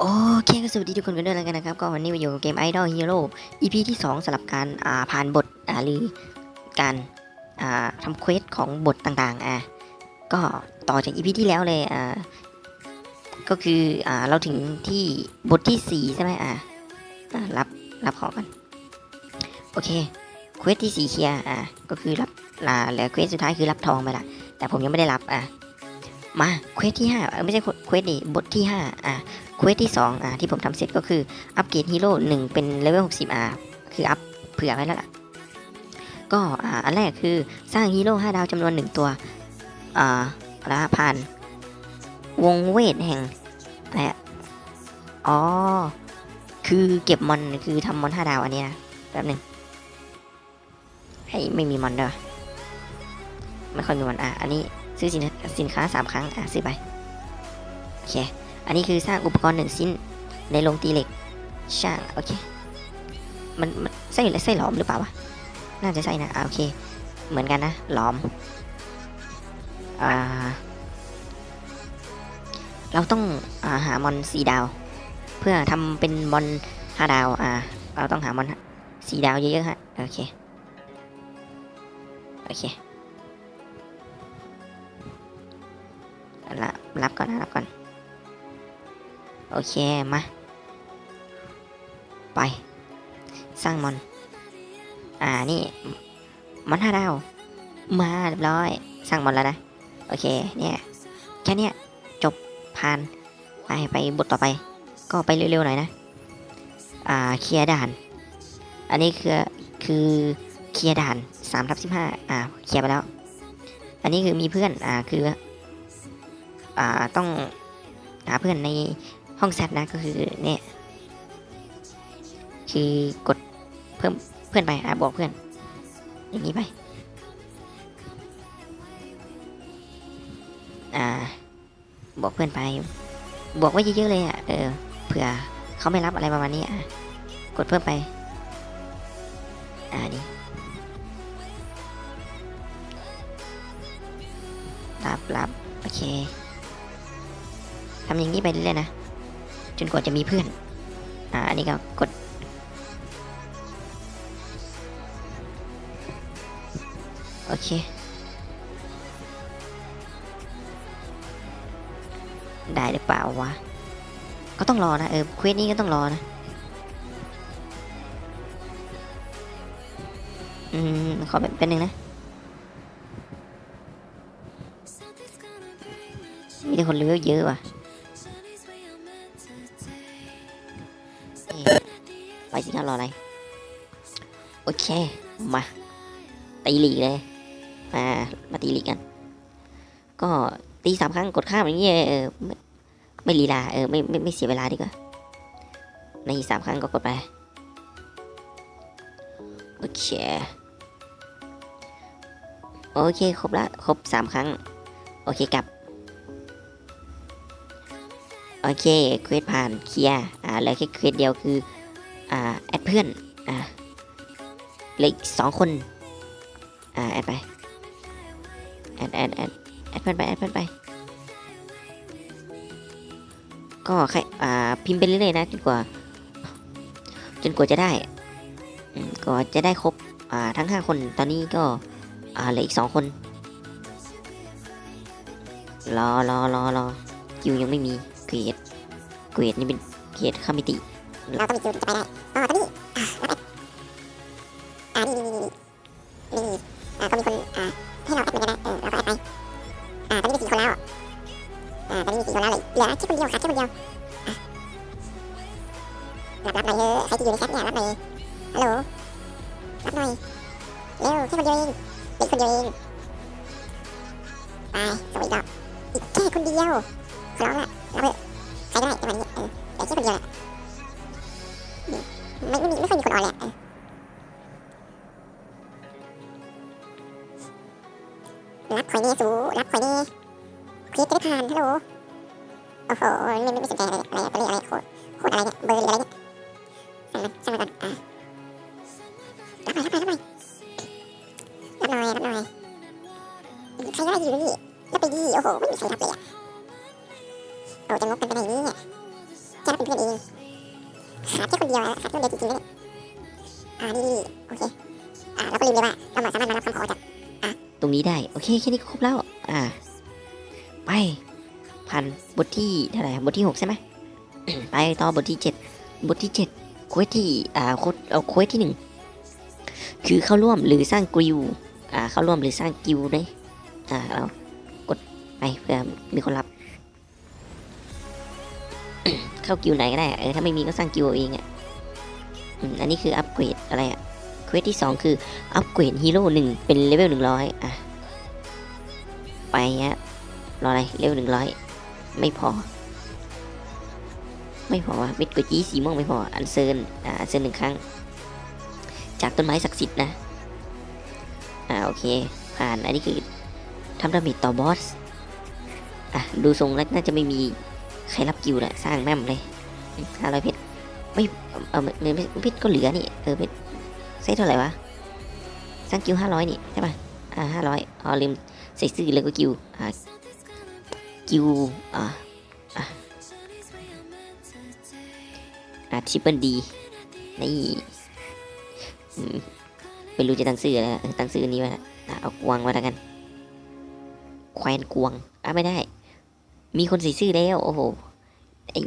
โอเคก็สวัสดีทุกคนกันด้วยแล้วกันนะครับก็วันนี้มาอยู่กับเกม Idol Hero EP ที่ 2สำหรับการอ่าผ่านบทอ่าหรือการอ่าทำเควสของบทต่างๆอะก็ต่อจาก EP ที่แล้วเลยอ่าก็คืออ่าเราถึงที่บทที่4ใช่ไหมอ่ารับรับของกันโอเคเควสที่4เคลียร์อ่าก็คือรับอ่าเหลือเควสสุดท้ายคือรับทองไปละแต่ผมยังไม่ได้รับอะ มาเควสที่5ไม่ใช่เควสดิบทที่ 5 อะเควสที่ 2 อะที่ผมทำเสร็จก็คืออัปเกรดฮีโร่หนึ่งเป็นเลเวล60อะคืออัพเผื่อไว้แล้วล่ะ ก็อ่าอันแรกคือสร้างฮีโร่5ดาวจำนวน 1 ตัว อ่าแล้วผ่าน วงเวทแห่งอะไรอ๋อ คือเก็บมอนคือทำมอน5ดาวอันนี้นะแป๊บหนึ่งให้ไม่มีมอนด้วยไม่ค่อยมีมอนอะอันนี้ ซื้อสินสินค้า 3 ครั้ง อะ ซื้อไป โอเค อันนี้คือสร้างอุปกรณ์หนึ่งชิ้น ในโรงตีเหล็ก ช่าง โอเค มันมันไส้หรือไส้หลอมหรือเปล่าวะ น่าจะใช่นะ อ่าโอเค เหมือนกันนะ หลอม อ่า เราต้องอาหามอนสีดาว เพื่อทำเป็นมอนห้าดาว อ่า เราต้องหามอนสีดาวเยอะๆฮะ โอเค โอเค รับก่อนนะรับก่อน โอเค มา ไป สร้างมอน อ่า นี่ มอนห้าดาว มาเรียบร้อย สร้างมอนแล้วนะ โอเค เนี่ย แค่เนี้ย จบ ผ่าน ไป ไปบทต่อไป ก็ไปเร็วๆหน่อยนะ อ่า เคลียร์ด่าน อันนี้คือ คือเคลียร์ด่านสามทับสิบห้าอ่า เคลียร์ไปแล้ว อันนี้คือมีเพื่อน อ่า คือ อ่าต้องหาเพื่อนในห้องแซดนะก็คือเนี่ยคือกดเพิ่มเพื่อนไปอะบอกเพื่อน อย่างนี้ไปอ่าบอกเพื่อนไป บอกไว้เยอะๆเลยอะเออเผื่อเขาไม่รับอะไรประมาณนี้อะกดเพิ่มไป อ่านี่รับรับโอเค ทำอย่างนี้ไปเรื่อยๆนะ จนกว่าจะมีเพื่อน อ่า อันนี้ก็กด โอเค ได้หรือเปล่าวะ ก็ต้องรอนะ เออเควสนี้ก็ต้องรอนะ อืม ขอเป็นเป็นหนึ่งนะมีแต่คนเลือเยอะว่ะ สิครับรออะไร โอเค มา ตีหลีกเลย มา มาตีหลีกกัน ก็ตีสามครั้งกดข้ามอย่างเงี้ยเออไม่ไม่ลีลาเออไม่ไม่ไม่เสียเวลาดีกว่า ในสามครั้งก็กดไป โอเคโอเค ครบละครบสามครั้ง โอเคกลับ โอเคเควสผ่านเคลียร์อ่าเหลือแค่เควสเดียวคือ อ่าแอดเพื่อนอ่าเหลืออีกสองคนอ่าแอดไปแอดแอดแอดแอดเพื่อนไปแอดเพื่อนไป ก็ใครอ่าพิมพ์ไปเรื่อยๆนะจนกว่า จนกว่าจะได้ก็จะได้ครบอ่าทั้งห้าคนตอนนี้ก็อ่าเหลืออีกสองคนรอรอรอรอคิวยังไม่มีเกรดเกรดนี่เป็นเกรดข้ามมิติ เราต้องมีคิวจะไปได้อ๋อตอนนี้อ่ารับแอดอ่านี่นี่นี่นี่นี่อ่าก็มีคนอ่าให้เราแอดเหมือนกันนะเออเราก็แอดไปอ่าตอนนี้มีสี่คนแล้วอ่าตอนนี้มีสี่คนแล้วเลือเหลือแค่คนเดียวขาดแค่คนเดียวรับรับหน่อยเถอะใครที่อยู่ในแชทเนี่ยรับหน่อยฮัลโหลรับหน่อยเร็วแค่คนเดียวเองเด็กคนเดียวเองไปส่งอีกรอบอีกแค่คนเดียวขอร้องละรับเถอะใครได้จังหวะนี้เออเหลือแค่คนเดียวแหละ ไม่ไม่มีไม่ค่อยมีคนออนเลยอะรับข่อยเน่สูรับข่อยเน่คลิปจะได้ผ่านฮัลโหลโอ้โหไม่ไม่สนใจอะไรอะไรอะไรอะไรโคตรโคตรอะไรเนี่ยเบอร์อะไรเนี่ยสั่งมันสั่งมันก่อนอะรับหน่อยรับหน่อยรับหน่อยรับหน่อยรับหน่อยใครได้อยู่นี่รับไปดีโอ้โหไม่มีใครรับเลยอะโอ้จะงกกันไปไหนเนี่ยแค่รับเป็นเพื่อนเอง ขาแค่คนเดียวอะขาแค่คนเดียวจริงๆนะเนี่ยอ่านี่โอเค อ่าเราก็ลืมเลยว่าเราสามารถมารับคำขอจากอะตรงนี้ได้ โอเคแค่นี้ก็ครบแล้ว อ่า ไปผ่านบทที่เท่าไหร่บทที่หกใช่ไหมไปต่อบทที่เจ็ดบทที่เจ็ดควสที่อ่าโคดเอาเควสที่หนึ่งคือเข้าร่วมหรือสร้างกิวอ่าเข้าร่วมหรือสร้างกิวด้วยอ่าเรากดไปเพื่อมีคนรับ เข้ากิวไหนก็ได้เออถ้าไม่มีก็สร้างกิวเอาเองอะอันนี้คืออัปเกรดอะไรอะเควสที่สองคืออัปเกรดฮีโร่หนึ่งเป็นเลเวลหนึ่งร้อยอะไปฮะรออะไรเลเวลหนึ่งร้อยไม่พอ ไม่พอวะม็ดกุจี้สีม่วงไม่พออันเซินอ่าอันเซินหนึ่งครั้ง จากต้นไม้ศักดิ์สิทธิ์นะอ่าโอเคผ่านอันนี้คือทำดาเมจต่อบอสอะดูทรงแล้วน่าจะไม่มี ใครรับกิวแหละสร้างแม่มเลยห้าร้อยเพชรไม่เออเงินเพชรก็เหลือนี่เออเพชรใช้เท่าไหร่วะสร้างกิวห้าร้อยนี่ใช่ป่ะอ่าห้าร้อยอ๋อลืมใส่ซื้อเลยก็กิวอ่ากิวอ่าอ่าอ่าทริปเปิลดีนี่ไม่รู้จะตั้งชื่ออะไรตั้งชื่อนี้ไว้ละเอากวางไว้แล้วกันแควนกวงอะไม่ได้ มีคนใส่ชื่อแล้ว โอ้โหไอ้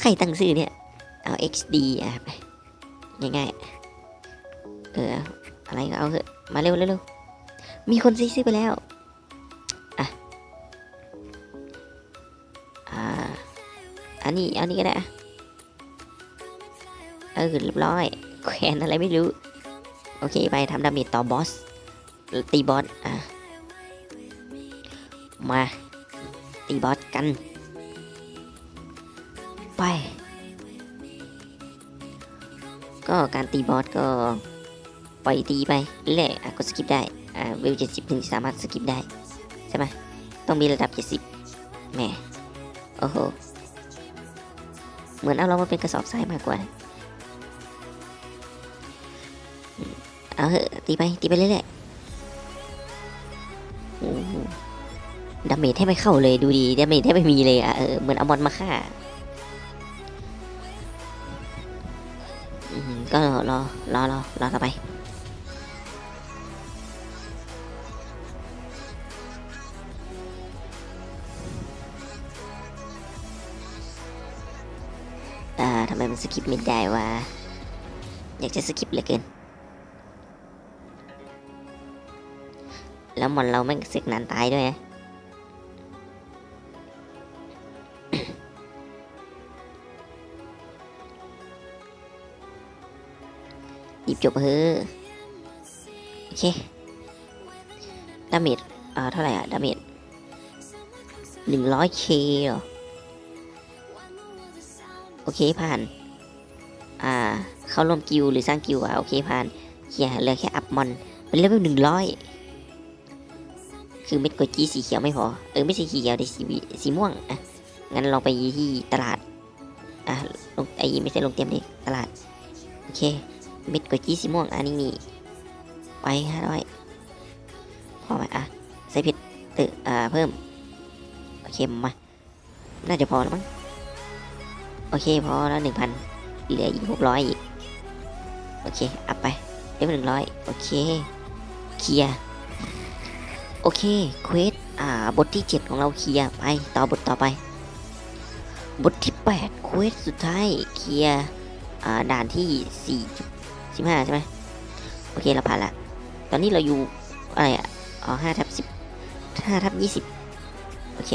ใครตั้งชื่อเนี่ย เอา XD อะไปง่ายๆเอออะไรก็เอาเถอะมาเร็วเร็วมีคนซื้อไปแล้วอะอ่าอันนี้เอานี้ก็ได้เออเรียบร้อยแขวนอะไรไม่รู้ โอเคไปทำดาเมจต่อบอสตีบอสอะมา ตีบอสกัน ไป ก็การตีบอสก็ปล่อยตีไปเรื่อยๆอะกดสกิปได้ อ่าเวลเจ็ดสิบถึงสามารถสกิปได้ ใช่ไหมต้องมีระดับเจ็ดสิบแหมโอ้โห เหมือนเอาเรามาเป็นกระสอบทรายมากกว่า เอาเหอะตีไป ตีไปเรื่อยๆ ดาเมจแทบไม่เข้าเลยดูดีดาเมจแทบไม่มีเลยอะเออเหมือนเอามอนมาฆ่าก็รอรอรอรอรอต่อไปอ่าทำไมมันสกิปไม่ได้วะอยากจะสกิปเหลือเกิน แล้วมอนเราแม่งเสกนานตายด้วยนะ หยิบจบเฮ้อโอเคดาเมจอ่าเท่าไหร่อะดาเมจหนึ่งร้อยเคเหรอ โอเคผ่าน อ่า เข้าร่วมกิวหรือสร้างกิวอะ โอเคผ่านเฮียเหลือแค่อัพมอนเป็นเลเวลหนึ่งร้อยคือเม็ดกวยจี้สีเขียวไม่พอ เออไม่ใช่สีเขียวแต่สีสีม่วงอะงั้นเราไปที่ตลาด อะลงไอ้ไม่ใช่ลงเตรียมดิตลาด โอเค เม็ดกวยจี้สีม่วงอันนี้นี่ไปห้าร้อยพอไหมอะใส่เผ็ดเอออ่าเพิ่มโอเคมา น่าจะพอแล้วมั้งโอเคพอแล้วหนึ่งพันเหลืออีกหกร้อยอีกโอเคอัพไปเลเวหนึ่งร้อยโอเคเคลียร์โอเคเควสอ่าบทที่เจ็ดของเราเคลียร์ไปต่อบทต่อไปบทที่แปดเควสสุดท้ายเคลียร์อ่าด่านที่ สิบห้าใช่ไหมโอเคเราผ่านละ ตอนนี้เราอยู่อะไรอะอ๋อห้าทับสิบห้าทับยี่สิบโอเค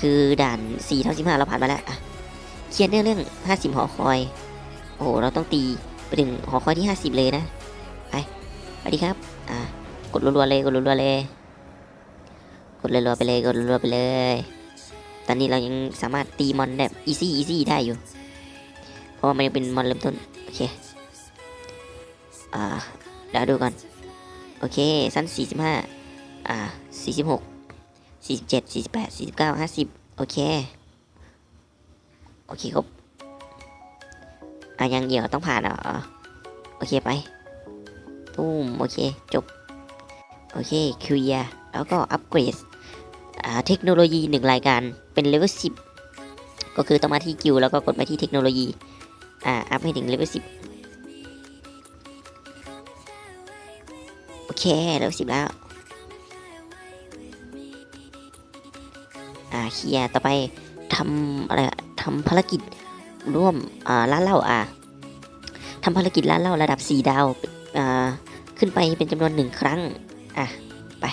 คือด่านสี่ทับสิบห้าเราผ่านมาแล้วอะเคลียร์เรื่องเรื่องห้าสิบหอคอย โอ้โหเราต้องตีไปถึงหอคอยที่ห้าสิบเลยนะไปสวัสดีครับอ่ากดรัวๆเลยกดรัวๆเลย กดรัวๆไปเลยกดรัวๆไปเลย ตอนนี้เรายังสามารถตีมอนแบบอีซี่อีซี่ได้อยู่ เพราะว่ามันยังเป็นมอนเริ่มต้นโอเค อ่าเดี๋ยวดูก่อน โอเค สั้น 45 อ่า 46 47 48 49 50 โอเค โอเคครบอะยังเหี่ยวต้องผ่านอะโอเคไปตุ้มโอเค จบ โอเคคิวเยาแล้วก็อัปเกรดเทคโนโลยีหนึ่งรายการเป็นเลเวล10 ก็คือต้องมาที่คิวแล้วก็กดไปที่เทคโนโลยี อ่า อัพให้ถึงเลเวล10 เคเลเวสิบแล้ว อ่าเคลียต่อไปทำอะไรทำภารกิจร่วมอ่าร้านเหล้าอ่าทำภารกิจร้านเหล้าระดับสี่ดาวอ่าขึ้นไปเป็นจำนวนหนึ่งครั้ง อะ ไป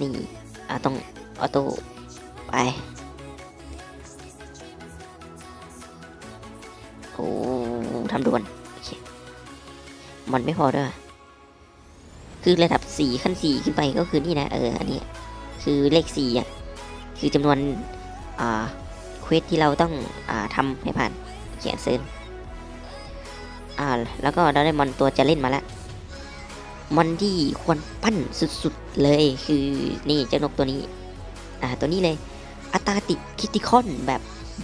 นี่ อ่าต้องออโต้ไป โอ้ทำด่วน มันไม่พอด้วย คือระดับสี่ขั้นสี่ขึ้นไปก็คือนี่นะเอออันนี้คือเลขสี่อะคือจำนวนอ่าเควสที่เราต้องอ่าทำให้ผ่านเขียนเซินอ่าแล้วก็เราได้มอนตัวจะเล่นมาแล้วมอนที่ควรปั้นสุดๆเลยคือนี่เจ้านกตัวนี้อ่าตัวนี้เลยอัตราติดคิติคอนแบบ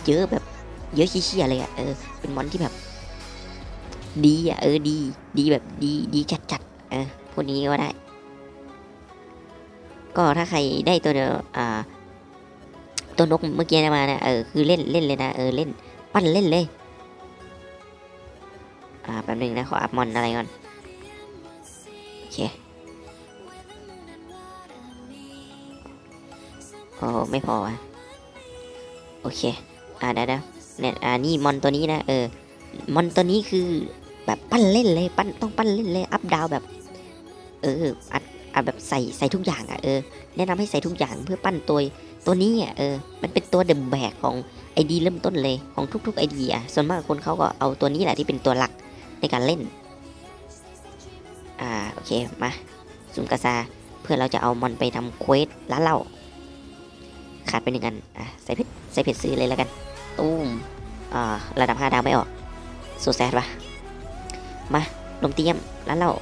เยอะแบบเยอะเชี่ยๆเลยอะเออเป็นมอนที่แบบ ดีอะเออดี ดีแบบดีดีจัดๆเออ พวกนี้ก็ได้ ก็ถ้าใครได้ตัวเดียวอ่า ตัวนกเมื่อกี้มานะเออคือเล่นเล่นเลยนะเออเล่น ปั้นเล่นเลย อ่าแป๊บนึงนะขออัพมอนอะไรก่อนโอเคโอ้ไม่พออะโอเค อ่าเดี๋ยวเดี๋ยวเนี่ยอ่านี่มอนตัวนี้นะเออมอนตัวนี้คือแบบปั้นเล่นเลย ปั้นต้องปั้นเล่นเลย อัพดาวแบบ เอออัดอัดแบบใส่ใส่ทุกอย่างอะเออแนะนำให้ใส่ทุกอย่างเพื่อปั้นตัวตัวนี้อะเออมันเป็นตัวเดมแบกของไอดีเริ่มต้นเลยของทุกๆไอดีอะส่วนมากคนเขาก็เอาตัวนี้แหละที่เป็นตัวหลักในการเล่นอ่าโอเคมาซุมกาซาเพื่อเราจะเอามอนไปทำเควสร้านเหล้าขาดไปหนึ่งอันอะใส่เพชรใส่เพชรซื้อเลยแล้วกันตุ้มอ่าระดับห้าดาวไม่ออกโซแซดปะมาลมเตรียมร้านเหล้า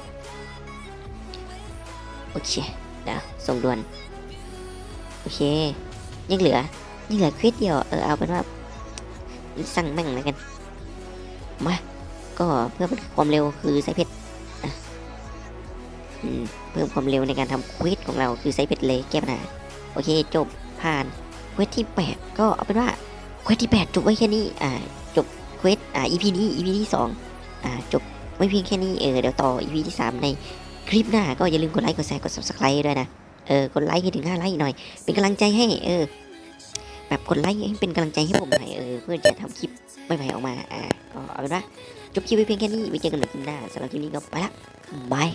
โอเคเดี๋ยวส่งด่วน โอเค ยังเหลือ ยังเหลือควสเดียว เออเอาเป็นว่าสั่งแม่งแล้วกัน มา ก็เพื่อเป็นความเร็วคือใส่เพชรอะอืมเพิ่มความเร็วในการทำควิสของเราคือใส่เพชรเลยแก้ปัญหาโอเคจบผ่านควสที่ 8 ก็เอาเป็นว่าควสที่ 8 จบไว้แค่นี้อ่าจบควสอ่า EP นี้ EP ที่2อ่าจบไว้เพียงแค่นี้เออเดี๋ยวต่อ EP ที่ 3 ใน คลิปหน้าก็อย่าลืมกดไลค์กดแชร์กด subscribe ด้วยนะเออกดไลค์ให้ถึง5ไลค์หน่อย เป็นกำลังใจให้เออแบบกดไลค์ให้เป็นกำลังใจให้ผมหน่อยเออเพื่อจะทำคลิปใหม่ๆออกมาอ่าก็เอาเป็นว่าจบคลิปไว้เพียงแค่นี้ไว้เจอกันใหม่คลิปหน้าสำหรับคลิปนี้ก็ไปละบาย